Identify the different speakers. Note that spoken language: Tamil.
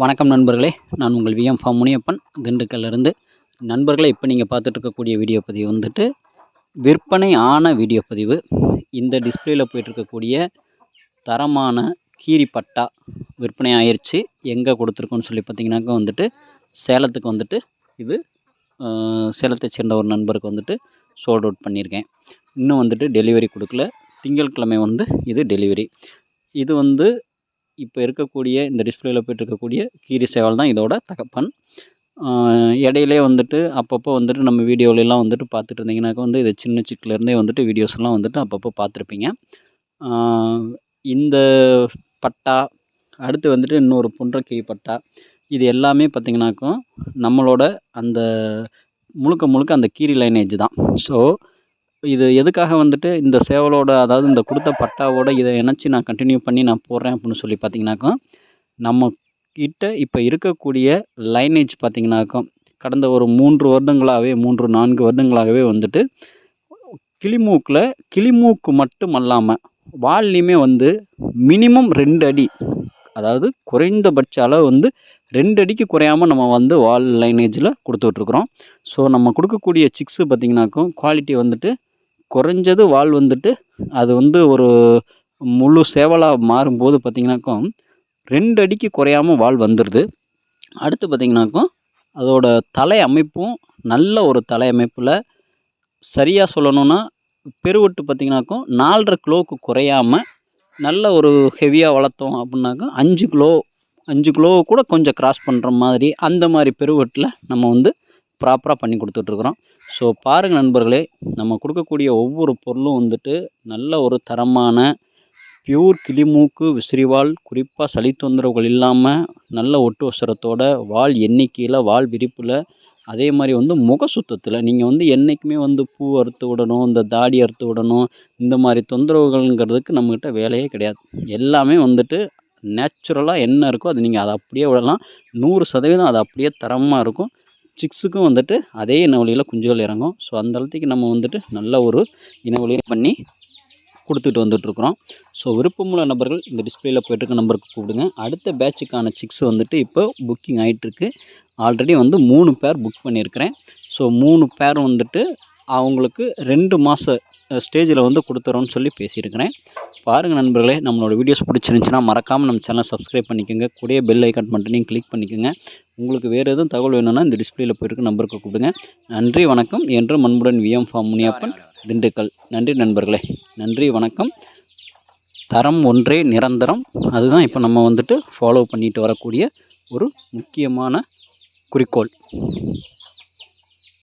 Speaker 1: வணக்கம் நண்பர்களே. நான் உங்கள் விஎம் ஃபார்ம் முனியப்பன். திண்டுக்கல்லிருந்து. நண்பர்களே இப்போ நீங்கள் பார்த்துட்டு இருக்கக்கூடிய வீடியோ பதிவு வந்துட்டு விற்பனை ஆன வீடியோ பதிவு. இந்த டிஸ்பிளேயில் போயிட்டுருக்கக்கூடிய தரமான கீரிப்பட்டா விற்பனை ஆயிடுச்சு எங்கே கொடுத்துருக்கோன்னு சொல்லி பார்த்தீங்கன்னாக்கா வந்துட்டு சேலத்துக்கு வந்துட்டு இது சேலத்தை சேர்ந்த ஒரு நண்பருக்கு வந்துட்டு சோல்ட் அவுட் பண்ணியிருக்கேன். இன்னும் வந்துட்டு டெலிவரி கொடுக்கல. திங்கட்கிழமை வந்து இது டெலிவரி இது வந்து இப்போ இருக்கக்கூடிய இந்த டிஸ்பிளேயில் போயிட்டு இருக்கக்கூடிய கீரி சேவல் தான் இதோட தகப்பன். இடையிலே வந்துட்டு அப்பப்போ வந்துட்டு நம்ம வீடியோலலாம் வந்துட்டு பார்த்துட்டு இருந்தீங்கன்னாக்கா வந்து இது சின்ன சிக்கிலேருந்தே வந்துட்டு வீடியோஸ்லாம் வந்துட்டு அப்பப்போ பார்த்துருப்பீங்க. இந்த பட்டா அடுத்து வந்துட்டு இன்னொரு புன்றக்கீரி பட்டா இது எல்லாமே பார்த்திங்கனாக்கும் நம்மளோட அந்த முழுக்க முழுக்க அந்த கீரி லைனேஜ் தான். ஸோ இது எதுக்காக வந்துட்டு இந்த சேவலோட அதாவது இந்த கொடுத்த பட்டாவோட இதை இணைச்சி நான் கண்டினியூ பண்ணி நான் போடுறேன் அப்படின்னு சொல்லி பார்த்தீங்கன்னாக்கா நம்ம கிட்ட இப்போ இருக்கக்கூடிய லைனேஜ் பார்த்தீங்கன்னாக்கா கடந்த ஒரு மூன்று வருடங்களாகவே மூன்று நான்கு வருடங்களாகவே வந்துட்டு கிளிமூக்கில் கிளிமூக்கு மட்டும் அல்லாமல் வால்லையுமே வந்து மினிமம் ரெண்டு அடி அதாவது குறைந்தபட்ச அளவு வந்து ரெண்டு அடிக்கு குறையாமல் நம்ம வந்து வால் லைனேஜில் கொடுத்துட்ருக்குறோம் ஸோ நம்ம கொடுக்கக்கூடிய சிக்ஸு பார்த்திங்கனாக்கும் குவாலிட்டி வந்துட்டு குறைஞ்சது வால் வந்துட்டு அது வந்து ஒரு முழு சேவலாக மாறும்போது பார்த்திங்கனாக்கும் ரெண்டு அடிக்கு குறையாமல் வால் வந்துடுது அடுத்து பார்த்திங்கனாக்கும் அதோட தலை அமைப்பும் நல்ல ஒரு தலை அமைப்பில் சரியாக சொல்லணும்னா பெருவெட்டு பார்த்திங்கனாக்கும் நாலரை கிலோவுக்கு குறையாமல் நல்ல ஒரு ஹெவியாக வளர்த்தோம் அப்படின்னாக்கா அஞ்சு கிலோ அஞ்சு கிலோ கூட கொஞ்சம் கிராஸ் பண்ணுற மாதிரி அந்த மாதிரி பெருவெட்டில் நம்ம வந்து ப்ராப்பராக பண்ணி கொடுத்துட்ருக்குறோம் ஸோ பாருங்கள் நண்பர்களே நம்ம கொடுக்கக்கூடிய ஒவ்வொரு பொருளும் வந்துட்டு நல்ல ஒரு தரமான பியூர் கிளிமூக்கு விசிறிவால் குறிப்பாக சளி தொந்தரவுகள் இல்லாமல் நல்ல ஒட்டு வசரத்தோட வால் எண்ணிக்கையில் வால் விரிப்பில் அதே மாதிரி வந்து முக சுத்தத்தில் நீங்கள் வந்து என்றைக்குமே வந்து பூ அறுத்து விடணும் இந்த தாடி அறுத்து விடணும் இந்த மாதிரி தொந்தரவுகள்ங்கிறதுக்கு நம்மக்கிட்ட வேலையே கிடையாது. எல்லாமே வந்துட்டு நேச்சுரலாக என்ன இருக்கோ அது நீங்கள் அதை அப்படியே விடலாம். நூறு சதவீதம் அது அப்படியே தரமாக இருக்கும். சிக்ஸுக்கும் வந்துட்டு அதே இனவழியில் குஞ்சுகள் இறங்கும். ஸோ அந்த அளத்துக்கு நம்ம வந்துட்டு நல்ல ஒரு இனவழியை பண்ணி கொடுத்துட்டு வந்துட்ருக்குறோம் ஸோ விருப்பமுள்ள நபர்கள் இந்த டிஸ்பிளேயில் போயிட்டுருக்க நம்பருக்கு கூப்பிடுங்க. அடுத்த பேட்சுக்கான சிக்ஸ் வந்துட்டு இப்போ புக்கிங் ஆகிட்டுருக்கு ஆல்ரெடி வந்து மூணு பேர் புக் பண்ணியிருக்கிறேன். ஸோ மூணு பேர் வந்துட்டு அவங்களுக்கு ரெண்டு மாத ஸ்டேஜில் வந்து கொடுத்துறோன்னு சொல்லி பேசியிருக்கிறேன். பாருங்கள் நண்பர்களே நம்மளோட வீடியோஸ் பிடிச்சிருந்துச்சுன்னா மறக்காமல் நம்ம சேனலை சப்ஸ்கிரைப் பண்ணிக்கோங்க. கூடிய பெல் ஐக்கான் பட்டனையும் கிளிக் பண்ணிக்கோங்க. உங்களுக்கு வேறு எதுவும் தகவல் வேணும்னா இந்த டிஸ்பிளேயில் போயிருக்க நம்பருக்கு கூப்பிடுங்க. நன்றி வணக்கம். என்றும் அன்புடன் விஎம் ஃபார்ம் முனியப்பன் திண்டுக்கல். நன்றி நண்பர்களே. நன்றி வணக்கம். தரம் ஒன்றே நிரந்தரம். அதுதான் இப்போ நம்ம வந்துட்டு ஃபாலோ பண்ணிட்டு வரக்கூடிய ஒரு முக்கியமான குறிக்கோள்.